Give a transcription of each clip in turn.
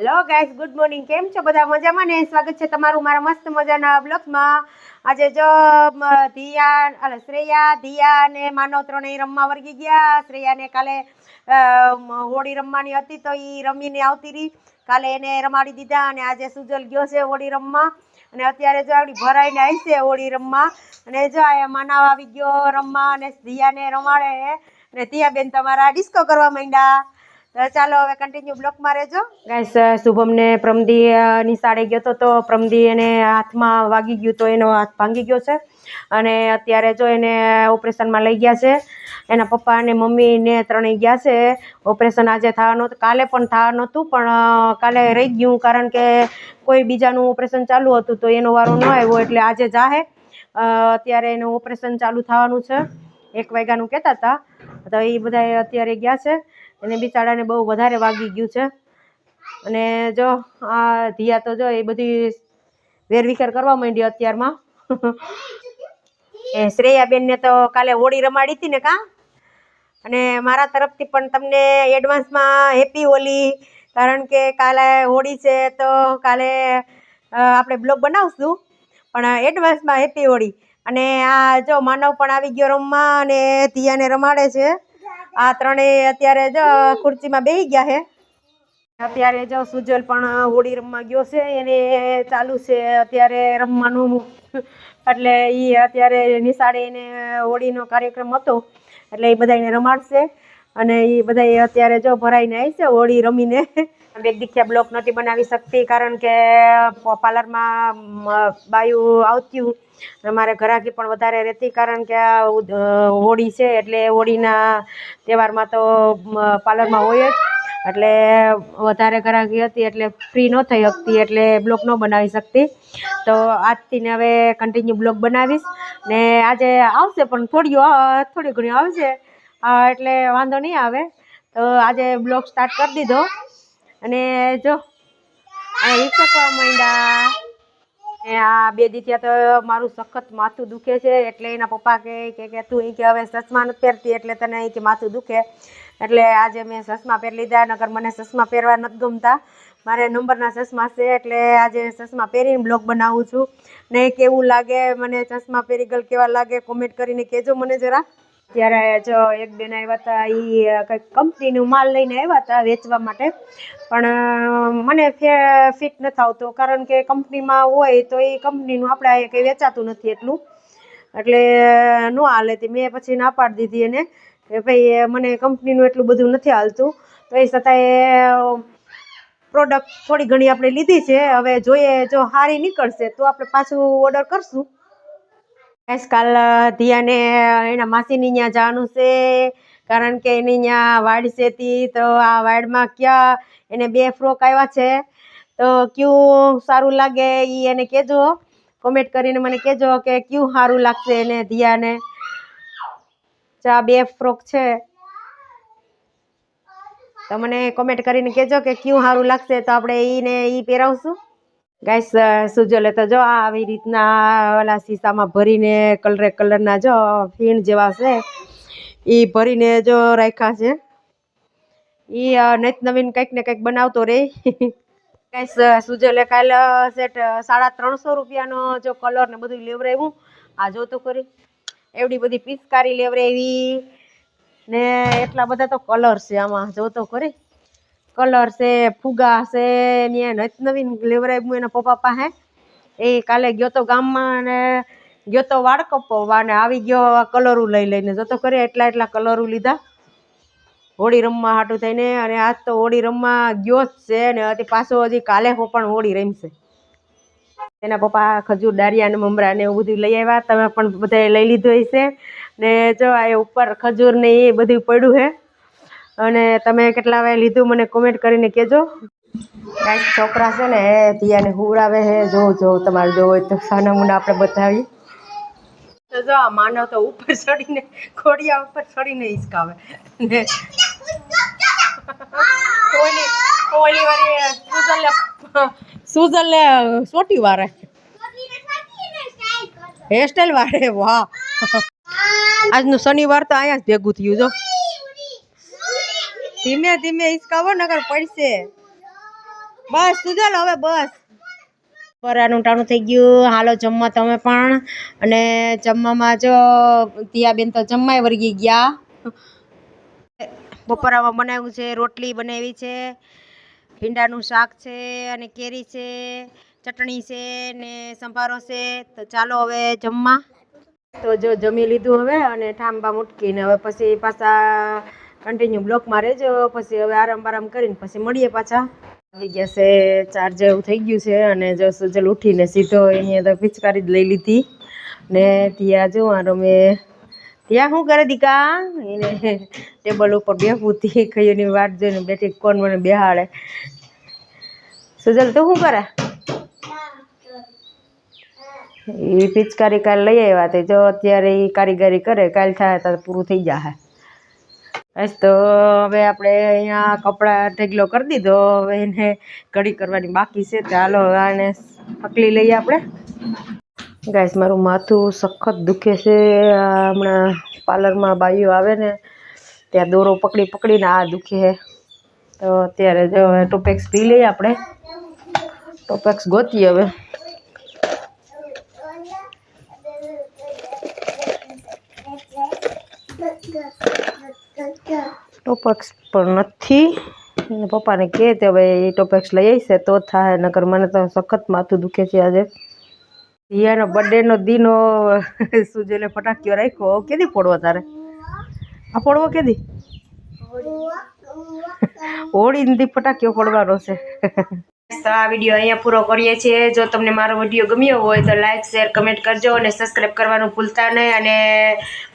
Hello guys good morning કેમ છો બધા? મજામાં ને? સ્વાગત છે તમારું મારા મસ્ત મજાના બ્લોગમાં આજે જો ધિયા અલે શ્રેયા, ધીયા અને માનવ ત્રણેય રમવા વર્ગી ગયા. શ્રેયાને કાલે હોળી રમવાની હતી તો એ રમીને આવતી રહી. કાલે એને રમાડી દીધા અને આજે સુજલ ગયો છે હોળી રમવા. અને અત્યારે જો આપણી ભરાઈને આવી છે હોળી રમવા. અને જો આ માનવ આવી ગયો રમવા અને ધીયાને રમાડે. અને ધીયાબેન તમારા ડિસ્કો કરવા માંડ્યા. ચાલો હવે કન્ટિન્યુ બ્લોકમાં રહેજો. ગાઈસ શુભમને પ્રમદી નિશાળે ગયો હતો તો પ્રમદી એને હાથમાં વાગી ગયું તો એનો હાથ ભાંગી ગયો છે. અને અત્યારે જો એને ઓપરેશનમાં લઈ ગયા છે. એના પપ્પા અને મમ્મી ને ત્રણેય ગયા છે. ઓપરેશન આજે થવાનું કાલે પણ થવાનું હતું, પણ કાલે રહી ગયું કારણ કે કોઈ બીજાનું ઓપરેશન ચાલુ હતું તો એનો વારો ન આવ્યો એટલે આજે જાહે. અત્યારે એનું ઓપરેશન ચાલુ થવાનું છે. એક વાગ્યાનું કહેતા હતા. તો એ બધા અત્યારે ગયા છે. એને બિચારાને બહુ વધારે વાગી ગયું છે. અને જો આ ધીયા તો જો એ બધી વેરવિખેર કરવા માંડી અત્યારમાં. એ શ્રેયાબેનને તો કાલે હોળી રમાડી હતી ને કાં? અને મારા તરફથી પણ તમને એડવાન્સમાં હેપી હોલી. કારણ કે કાલે હોળી છે તો કાલે આપણે બ્લોગ બનાવશું. પણ એડવાન્સમાં હેપી હોળી. અને આ જો માનવ પણ આવી ગયો રમવા અને ધીયાને રમાડે છે. આ ત્રણેય અત્યારે જ ખુરશીમાં બેસી ગયા છે. અત્યારે જો સુજલ પણ હોળી રમવા ગયો છે, એને ચાલુ છે અત્યારે રમવાનું. એટલે એ અત્યારે નિશાળે એને હોળીનો કાર્યક્રમ હતો, એટલે એ બધાને રમાડશે. અને એ બધા અત્યારે જો ભરાઈને આવી છે હોળી રમીને. બેગ દીખ્યા બ્લોક નથી બનાવી શકતી કારણ કે પાર્લરમાં બાયું આવતી મારે ઘરાકી પણ વધારે રહેતી કારણ કે આ હોળી છે એટલે હોળીના તહેવારમાં તો પાર્લરમાં હોય જ. એટલે વધારે ઘરાકી હતી એટલે ફ્રી ન થઈ શકતી એટલે બ્લોગ ન બનાવી શકતી. તો આજથી ને હવે કન્ટિન્યુ બ્લોગ બનાવીશ. ને આજે આવશે પણ થોડી થોડી ઘણી આવશે. એટલે વાંધો નહીં આવે. તો આજે બ્લોગ સ્ટાર્ટ કરી દીધો. અને જો, આ હિચકવા માંડ્યા. ને આ બે દી તો મારું સખત માથું દુખે છે, એટલે એના પપ્પા કહે કે તું અહીં કે હવે ચશ્મા નથી પહેરતી, એટલે તને અહીં કે માથું દુખે. એટલે આજે મેં ચશ્મા પહેરી લીધા નગર મને ચશ્મા પહેરવા નથી ગમતા. મારે નંબરના ચશ્મા છે, એટલે આજે ચશ્મા પહેરીને બ્લોગ બનાવું છું. ને કેવું લાગે, મને ચશ્મા પહેરી ગયેલ કેવા લાગે કોમેન્ટ કરીને કહેજો મને જરા. ત્યારે જો એક બેન આવ્યા હતા એ કંઈક કંપનીનું માલ લઈને આવ્યા હતા વેચવા માટે. પણ મને ફે- ફિટ નથી આવતો કારણ કે કંપનીમાં હોય તો એ કંપનીનું આપણે કંઈ વેચાતું નથી એટલું. એટલે ન હાલે તે. મેં પછી ના પાડી દીધી એને કે ભાઈ મને કંપનીનું એટલું બધું નથી હાલતું. તો એ છતાંય પ્રોડક્ટ થોડી ઘણી આપણે લીધી છે. હવે જોઈએ જો સારી નીકળશે તો આપણે પાછું ઓર્ડર કરશું. આજકાલ ધીયાને એના માસીની ત્યાં જવાનું છે. કારણ કે એની ત્યાં વાડ છે તી આ વાડમાં ક્યાં એને બે ફ્રોક આવ્યા છે. તો ક્યું સારું લાગે એ એને કહેજો કોમેન્ટ કરીને મને કહેજો કે ક્યું સારું લાગશે એને ધીયાને. ચા બે ફ્રોક છે. તો મને કોમેન્ટ કરીને કહેજો કે ક્યું સારું લાગશે. તો આપણે એને એ પહેરાવશું. ગાઈસ સુજલે તો જો આવી રીતના ઓલા શીશામાં ભરીને કલરે કલરના જો, ફીણ જેવા છે એ ભરીને જો રાખ્યા છે. એ નિત નવીન કંઈક ને કંઈક બનાવતો રે. ગાઈસ સુજલે કાલ સેટ સાડા ત્રણસો રૂપિયાનો જો કલર ને બધું લેવરાવ્યું આ જોતું કરી એવડી બધી પિચકારી લેવરાવી ને એટલા બધા તો કલર છે આમાં. જો તો ખરી. કલર છે, ફુગા છે, ને નત નવીન લેવરાવ્યું એના પપ્પા પાસે એ કાલે ગયો તો ગામમાં અને ગયો તો વાળ કપવા ને આવી ગયો કલરું લઈ લઈને. જતો કરે એટલા એટલા કલરું લીધા. હોળી રમવા હાટું થઈને અને આજ તો હોળી રમવા ગયો જ છે ને હજી પાછો હજી કાલે પણ હોળી રમશે. એના પપ્પા ખજૂર દારિયા અને મમરા ને એવું બધું લઈ આવ્યા. તમે પણ બધાએ લઈ લીધું હશે. ને જો આ ઉપર ખજૂર ને એ બધું પડ્યું છે અને તમે કેટલા વાગે લીધું મને કોમેન્ટ કરીને કહેજો. કાંઈક છોકરા છે ને હે ધીયાને હુવડાવે હે જો જો, તમારે જો હોય તો સાનામુના આપણે બતાવી તો જો, આ માનવ તો ઉપર ચડીને, ખોડિયા ઉપર ચડીને હિસકાવે ને. ઓલી ઓલી વારી સુઝલને સુઝલને સોટી વારે. હેરસ્ટાઈલ વારે, વાહ. આજનું શનિવાર તો અહીંયા જ ભેગું થયું, જો. ધીમે ધીમે હિસકાવો નગર પડશે. બસ સુધલ હવે, બસ. પરાનું ટાણું થઈ ગયું. હાલો, જમવા તમે પણ. અને જમવામાં જો તિયાબેન તો જમવાય વર્ગી ગયા. બપોરામાં બનાવ્યું છે, રોટલી બનાવી છે, ભીંડાનું શાક છે, અને કેરી છે, ચટણી છે, ને સંભારો છે. તો ચાલો હવે જમવા. તો જો જમી લીધું હવે, અને ઠાંબા મૂટકીને હવે પછી પાછા કન્ટિન્યુ બ્લોકમાં રહેજો પછી હવે આરામ બારામ કરીને પછી મળીએ પાછા. આવી ગયા છે ચાર જેવું થઈ ગયું છે અને જો સુજલ ઉઠીને સીધો એની તો પિચકારી જ લઈ લીધી. ને ત્યાં જો રમે, ત્યાં શું કરે દીકા? એને ટેબલ ઉપર બેહવું તી ખૈયોની વાટ જોઈને બેઠી કોણ મને બેહાડે. સુજલ, તું શું કરે? એ પિચકારી કાલ લઈ આવ્યા તે, જો અત્યારે એ કારીગરી કરે, કાલ થાય તો પૂરું થઈ જશે બસ તો હવે આપણે અહીંયા કપડાં ઢગલો કરી દીધો. હવે એને કડી કરવાની બાકી છે. ચાલો હવે આને પકડી લઈએ આપણે. ગાઈસ મારું માથું સખત દુખે છે. હમણાં પાર્લરમાં બાઈઓ આવે ને, ત્યાં દોરો પકડી પકડીને આ દુખે છે. તો અત્યારે જો હવે ટોપેક્સ પી લઈએ આપણે. ટોપેક્સ ગોતીએ હવે. ટોપેક્સ પણ નથી. પપ્પાને કહે તે હવે એ ટોપેક્સ લઈ આવશે તો થાય નકર મને તો સખત માથું દુખે છે આજે. રિયાનો બર્થડેનો દીનો સુજેલે ફટાકીઓ રાખ્યો? કેદી ફોડવો તારે? આ ફોડવો કેદી? હોળી. દી ફટાકીઓ ફોડવાનો છે. તો આ વીડિયો અહીંયા પૂરો કરીએ છીએ. જો તમને મારો વીડિયો ગમ્યો હોય તો લાઈક શેર કમેન્ટ કરજો અને સબસ્ક્રાઈબ કરવાનું ભૂલતા નહીં. અને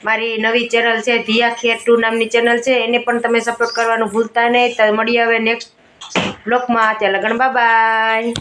મારી નવી ચેનલ છે, ધીયા ખેર ટુ નામની ચેનલ છે, એને પણ તમે સપોર્ટ કરવાનું ભૂલતા નહીં. તો મળીએ હવે નેક્સ્ટ બ્લોગમાં ત્યાં લગન બાય